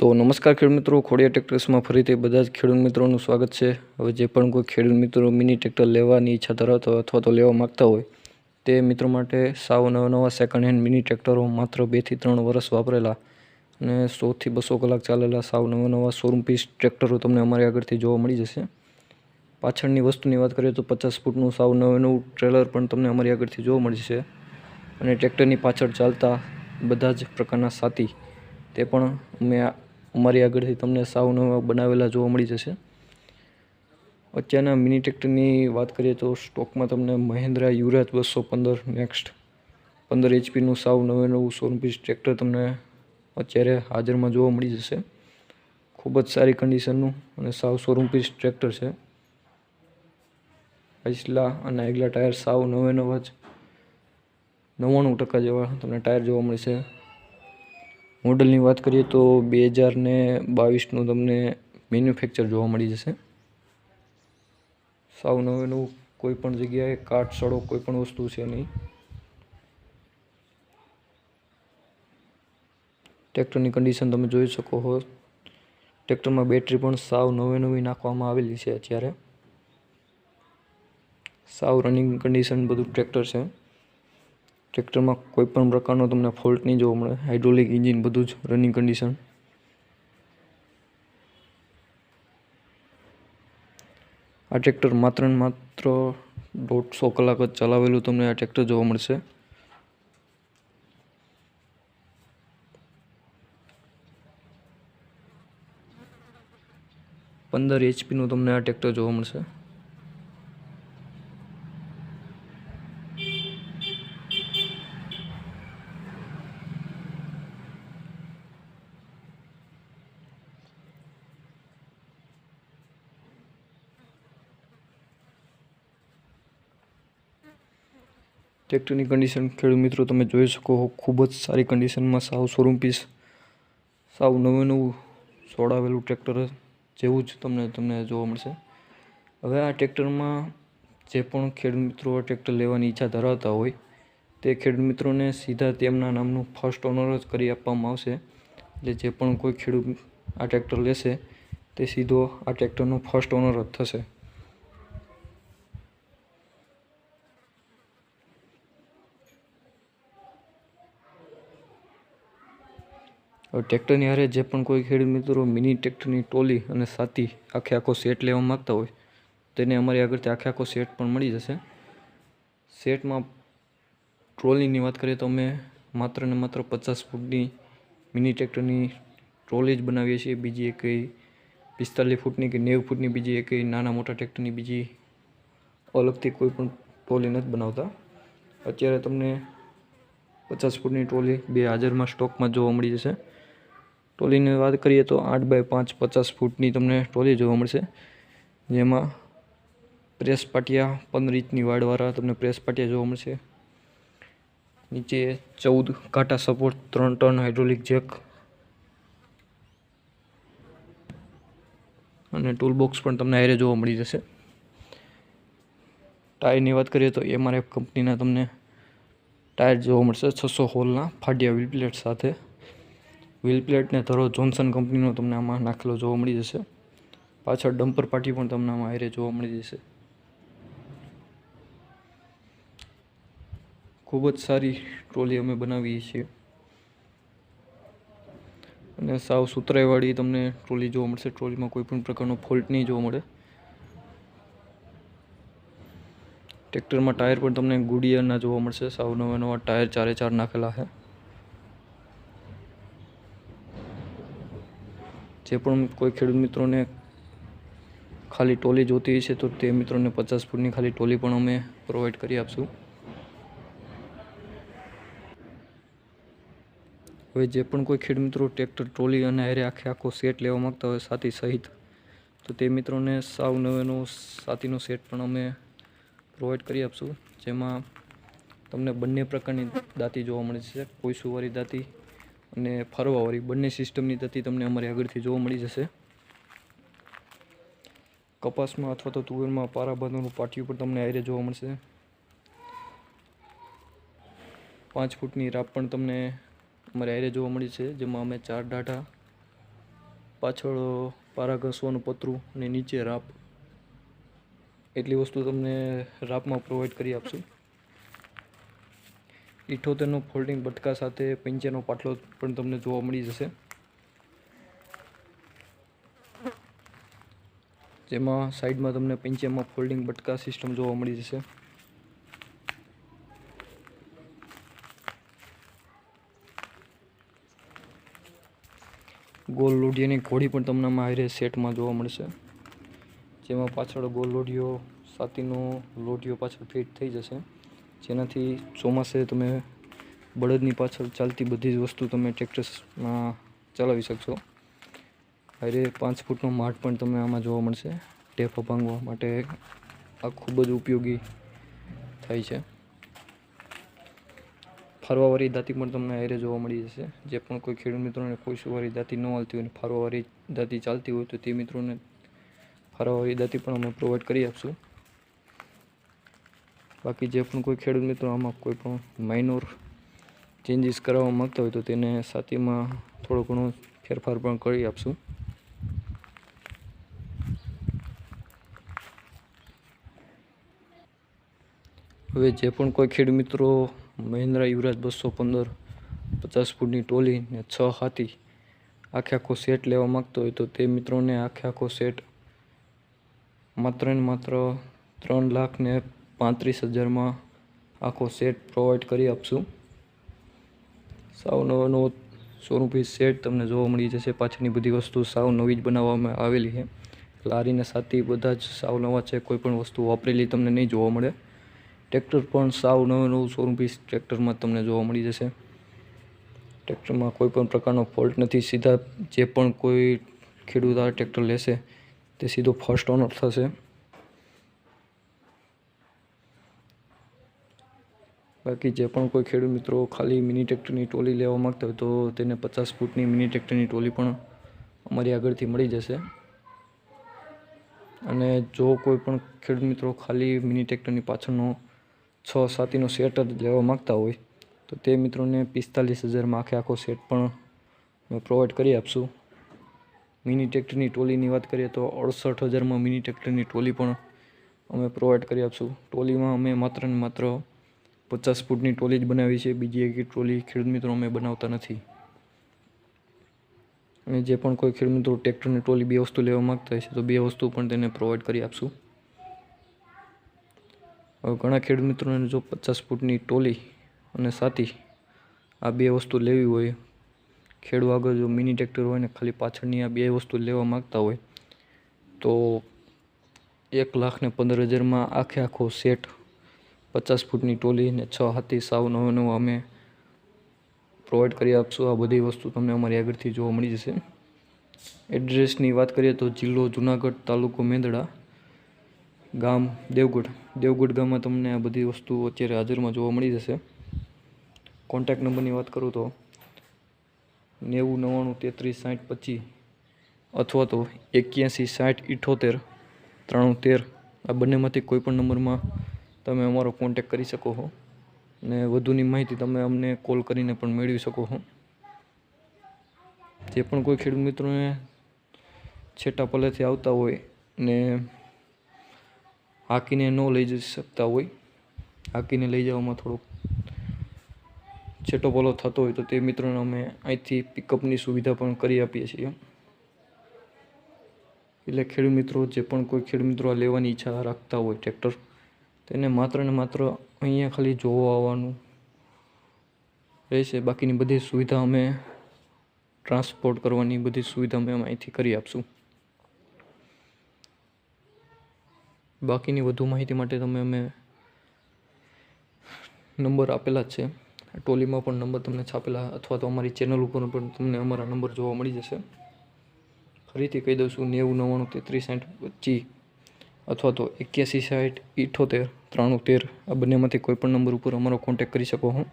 તો નમસ્કાર ખેડૂત મિત્રો ખોડિયા ટ્રેક્ટર્સમાં ફરીથી બધા જ ખેડૂત મિત્રોનું સ્વાગત છે. હવે જે પણ કોઈ ખેડૂત મિત્રો મિની ટ્રેક્ટર લેવાની ઈચ્છા ધરાવતા હોય અથવા તો લેવા માગતા હોય, તે મિત્રો માટે સાવ નવા નવા સેકન્ડ હેન્ડ મિની ટ્રેક્ટરો માત્ર બેથી ત્રણ વર્ષ વાપરેલા અને સોથી બસો કલાક ચાલેલા સાવ નવા નવા શોરૂમ પીસ ટ્રેક્ટરો તમને અમારી આગળથી જોવા મળી જશે. પાછળની વસ્તુની વાત કરીએ તો પચાસ ફૂટનું સાવ નવું નવું ટ્રેલર પણ તમને અમારી આગળથી જોવા મળી જશે અને ટ્રેક્ટરની પાછળ ચાલતા બધા જ પ્રકારના સાથી તે પણ અમે અમારી આગળથી તમને સાવ નવા બનાવેલા જોવા મળી જશે. અત્યારના મિની ટ્રેક્ટરની વાત કરીએ તો સ્ટોકમાં તમને મહિન્દ્રા યુવરાજ બસો પંદર નેક્સ્ટ પંદર એચપીનું સાવ નવે નવું સો પીસ ટ્રેક્ટર તમને અત્યારે હાજરમાં જોવા મળી જશે. ખૂબ જ સારી કન્ડિશનનું અને સાવ શોરૂમ પીસ ટ્રેક્ટર છે. પાછલા અને આગલા ટાયર સાવ નવે નવા જ, નવ્વાણું ટકા જેવા તમને ટાયર જોવા મળશે. મોડલની વાત કરીએ તો બે હજાર ને બાવીસનું તમને મેન્યુફેક્ચર જોવા મળી જશે. સાવ નવે નવું કોઈ પણ જગ્યાએ કાટ, સડો કોઈ પણ વસ્તુ છે નહીં. ટ્રેક્ટરની કન્ડિશન તમે જોઈ શકો છો ટ્રેક્ટરમાં બેટરી પણ સાવ નવે નવી નાખવામાં આવેલી છે અત્યારે. સાવ રનિંગ કન્ડિશન બધું ટ્રેક્ટર છે. ટ્રેક્ટરમાં કોઈ પણ પ્રકારનો તમને ફોલ્ટ નહીં જોવા મળે. હાઇડ્રોલિક ઇન્જિન બધું જ રનિંગ કન્ડિશન આ ટ્રેક્ટર માત્ર ને માત્ર દોઢસો કલાક જ ચલાવેલું તમને આ ટ્રેક્ટર જોવા મળશે. પંદર એચપીનું તમને આ ટ્રેક્ટર જોવા મળશે. ટ્રેક્ટરની કન્ડિશન ખેડૂત મિત્રો તમે જોઈ શકો ખૂબ જ સારી કન્ડિશનમાં સાવ શોરૂમ પીસ સાવ નવું નવું સોડાવેલું ટ્રેક્ટર જેવું જ તમને તમને જોવા મળશે. હવે આ ટ્રેક્ટરમાં જે પણ ખેડૂત મિત્રો ટ્રેક્ટર લેવાની ઈચ્છા ધરાવતા હોય, તે ખેડૂત મિત્રોને સીધા તેમના નામનું ફર્સ્ટ ઓનર જ કરી આપવામાં આવશે. એટલે જે પણ કોઈ ખેડૂત આ ટ્રેક્ટર લેશે, તે સીધો આ ટ્રેક્ટરનો ફર્સ્ટ ઓનર જ થશે. હવે ટ્રેક્ટરની હારે જે પણ કોઈ ખેડૂત મિત્રો મિની ટ્રેક્ટરની ટોલી અને સાતી આખે આખો સેટ લેવા માગતા હોય, તેને અમારી આગળથી આખે આખો સેટ પણ મળી જશે. સેટમાં ટ્રોલીની વાત કરીએ તો અમે માત્ર ને માત્ર પચાસ ફૂટની મિની ટ્રેક્ટરની ટ્રોલી જ બનાવીએ છીએ. બીજી એક પિસ્તાલીસ ફૂટની કે નેવું ફૂટની, બીજી એક નાના મોટા ટ્રેક્ટરની, બીજી અલગથી કોઈ પણ ટ્રોલી નથી બનાવતા. અત્યારે તમને પચાસ ફૂટની ટ્રોલી બે હાજરમાં સ્ટોકમાં જોવા મળી જશે. ટ્રોલીની વાત કરીએ તો આઠ બાય પાંચ પચાસ ફૂટની તમને ટ્રોલી જોવા મળશે. જેમાં પ્રેસ પાટિયા પંદર ઇંચની વાડવાળા તમને પ્રેસ પાટિયા જોવા મળશે. નીચે ચૌદ કાંટા સપોર્ટ ત્રણ ટન હાઇડ્રોલિક જેક અને ટૂલબોક્સ પણ તમને હારે જોવા મળી જશે. ટાયરની વાત કરીએ તો એમઆરએફ કંપનીના તમને ટાયર જોવા મળશે, છસો હોલના ફાટિયા વ્હીલ પ્લેટ સાથે. વ્હીલ પ્લેટને ધરો જોન્સન કંપનીનો તમને આમાં નાખેલો જોવા મળી જશે. પાછળ ડમ્પર પાટી પણ તમને આમાં હારે જોવા મળી જશે. ખૂબ જ સારી ટ્રોલી અમે બનાવીએ છીએ. અને સાવ સુતરાઈવાળી તમને ટ્રોલી જોવા મળશે. ટ્રોલીમાં કોઈ પણ પ્રકારનો ફોલ્ટ નહીં જોવા મળે. ટ્રેક્ટરમાં ટાયર પણ તમને ગુડિયાના જોવા મળશે. સાવ નવા નવા ટાયર ચારે ચાર નાખેલા છે. જે પણ કોઈ ખેડૂત મિત્રોને ખાલી ટોલી જોતી હશે તો તે મિત્રોને પચાસ ફૂટની ખાલી ટોલી પણ અમે પ્રોવાઈડ કરી આપશું. હવે જે પણ કોઈ ખેડૂત મિત્રો ટ્રેક્ટર ટ્રોલી અને હારે આખે આખો સેટ લેવા માગતા હોય સાથી સહિત, તો તે મિત્રોને સાવ નવેનો સાથીનો સેટ પણ અમે પ્રોવાઈડ કરી આપશું, જેમાં તમને બંને પ્રકારની દાંતી જોવા મળે છે. કોઈસુવાળી દાંતી અને ફરવાવાળી બંને સિસ્ટમની દાંતી તમને અમારી આગળથી જોવા મળી જશે. કપાસમાં અથવા તો તુવેરમાં પારા બાંધવાનું પાટિયું પણ તમને આયરે જોવા મળશે. પાંચ ફૂટની રાપ પણ તમને અમારે આયરે જોવા મળી છે, જેમાં અમે ચાર ડાટા પાછળ પારા ઘસવાનું પતરું અને નીચે રાપ. એટલી વસ્તુ તમને રાપમાં પ્રોવાઈડ કરી આપશું. ઇઠોતેરનો ફોલ્ડિંગ બટકા સાથે પંચરનો પાટલો પણ તમને જોવા મળી જશે. જેમાં સાઈડમાં તમને પંચરમાં ફોલ્ડિંગ બટકા સિસ્ટમ જોવા મળી જશે. ગોલ લોઢિયાની ઘોડી પણ તમને આમાં સેટમાં જોવા મળશે. જેમાં પાછળ ગોલ લોઢિયો, સાતીનો લોઢિયો પાછળ ફિટ થઈ જશે. જેનાથી ચોમાસે તમે બળદની પાછળ ચાલતી બધી જ વસ્તુ તમે ટ્રેક્ટર્સમાં ચલાવી શકશો. અરે, પાંચ ફૂટનો માઠ પણ તમને આમાં જોવા મળશે. ટેફા ભાંગવા માટે આ ખૂબ જ ઉપયોગી થાય છે. ફરવાવાળી દાંતી પણ તમને અરે જોવા મળી જશે. જે પણ કોઈ ખેડૂત મિત્રોને કોઈ સુવાળી દાંતી ન હાલતી હોય ફરવાવાળી દાંતી ચાલતી હોય તો તે મિત્રોને ફરવાવાળી દાંતી પણ અમે પ્રોવાઈડ કરી આપશું. બાકી જે પણ કોઈ ખેડૂત મિત્રો આમાં કોઈ પણ માઇનોર ચેન્જીસ કરાવવા માગતા હોય તો તેને સાતીમાં થોડો ઘણો ફેરફાર પણ કરી આપશું. હવે જે પણ કોઈ ખેડ મિત્રો મહિન્દ્રા યુવરાજ બસો પંદર, પચાસ ફૂટની ટોલી ને છ હાથી આખે આખો સેટ લેવા માગતો હોય તો તે મિત્રોને આખે આખો સેટ માત્ર ને માત્ર ત્રણ લાખ ને પાંત્રીસ હજારમાં આખો સેટ પ્રોવાઈડ કરી આપશું. સાવ નવો નવો સોનું સેટ તમને જોવા મળી જશે. પાછળની બધી વસ્તુ સાવ નવી જ બનાવવામાં આવેલી છે. લારીને સાથી બધા જ સાવ નવા છે. કોઈ પણ વસ્તુ વાપરેલી તમને નહીં જોવા મળે. ટ્રેક્ટર પણ સાવ નવું નવું શોરૂમ પીસ ટ્રેક્ટરમાં તમને જોવા મળી જશે. ટ્રેક્ટરમાં કોઈ પણ પ્રકારનો ફોલ્ટ નથી. સીધા જે પણ કોઈ ખેડૂત આ ટ્રેક્ટર લેશે તે સીધો ફર્સ્ટ ઓનર થશે. બાકી જે પણ કોઈ ખેડૂત મિત્રો ખાલી મિની ટ્રેક્ટરની ટોલી લેવા માગતા હોય તો તેને પચાસ ફૂટની મિની ટ્રેક્ટરની ટોલી પણ અમારી આગળથી મળી જશે. અને જો કોઈ પણ ખેડૂત મિત્રો ખાલી મિની ટ્રેક્ટરની પાછળનો છ સાતીનો સેટ જ લેવા માગતા હોય તો તે મિત્રોને પિસ્તાલીસ હજારમાં આખે આખો સેટ પણ અમે પ્રોવાઈડ કરી આપશું. મિની ટ્રેક્ટરની ટોલીની વાત કરીએ તો અડસઠ હજારમાં મિની ટ્રેક્ટરની ટોલી પણ અમે પ્રોવાઈડ કરી આપશું. ટોલીમાં અમે માત્ર ને માત્ર પચાસ ફૂટની ટોલી જ બનાવી છે. બીજી એક ટ્રોલી ખેડૂત મિત્રો અમે બનાવતા નથી. અને જે પણ કોઈ ખેડૂત મિત્રો ટ્રેક્ટરની ટ્રોલી બે વસ્તુ લેવા માગતા હશે તો બે વસ્તુ પણ તેને પ્રોવાઈડ કરી આપશું. હવે ઘણા ખેડૂત મિત્રોને જો પચાસ ફૂટની ટ્રોલી અને સાથી આ બે વસ્તુ લેવી હોય, ખેડૂત આગળ જો મિની ટ્રેક્ટર હોય ને ખાલી પાછળની આ બે વસ્તુ લેવા માગતા હોય, તો એક લાખ ને પંદર હજારમાં આખે આખો સેટ પચાસ ફૂટની ટોલી ને છ હાથી સાવ નવું નવું અમે પ્રોવાઈડ કરી આપશું. આ બધી વસ્તુ તમને અમારી આગળથી જોવા મળી જશે. એડ્રેસની વાત કરીએ તો જિલ્લો જુનાગઢ તાલુકો મેંદડા ગામ દેવગઢ. દેવગઢ ગામમાં તમને આ બધી વસ્તુ અત્યારે હાજરમાં જોવા મળી જશે. કોન્ટેક્ટ નંબરની વાત કરું તો નેવું નવ્વાણું તેત્રીસ સાઠ પચીસ અથવા તો એક્યાસી સાઠ ઇઠોતેર ત્રાણું તેર. આ બંનેમાંથી કોઈપણ નંબરમાં તમે અમારો કોન્ટેક કરી શકો છો ને વધુની માહિતી તમે અમને કોલ કરીને પણ મેળવી શકો છો જે પણ કોઈ ખેડૂત મિત્રોને છેટા પલેથી આવતા હોય ને હાકીને ન લઈ જઈ શકતા હોય, હાકીને લઈ જવામાં થોડોક છેટો પલો થતો હોય તો તે મિત્રોને અમે અહીંથી પિકઅપની સુવિધા પણ કરી આપીએ છીએ. એટલે ખેડૂત મિત્રો, જે પણ કોઈ ખેડૂત મિત્રો લેવાની ઈચ્છા રાખતા હોય ટ્રેક્ટર તેને માત્ર ને માત્ર અહીંયા ખાલી જોવા આવવાનું રહેશે. બાકીની બધી સુવિધા અમે ટ્રાન્સપોર્ટ કરવાની બધી સુવિધા અમે અહીંથી કરી આપશું. બાકીની વધુ માહિતી માટે તમે અમે નંબર આપેલા જ છે. ટોલીમાં પણ નંબર તમને છાપેલા અથવા તો અમારી ચેનલ ઉપર પણ તમને અમારા નંબર જોવા મળી જશે. ફરીથી કહી દઉં છું, નેવું, નવ્વાણું, તેત્રીસ, સાઠ, પચીસ અથવા તો એક્યાસી સાઠ, ઇઠોતેર ત્રાણું તેર આ બંનેમાંથી કોઈપણ નંબર ઉપર અમારો કોન્ટેક કરી શકો હું.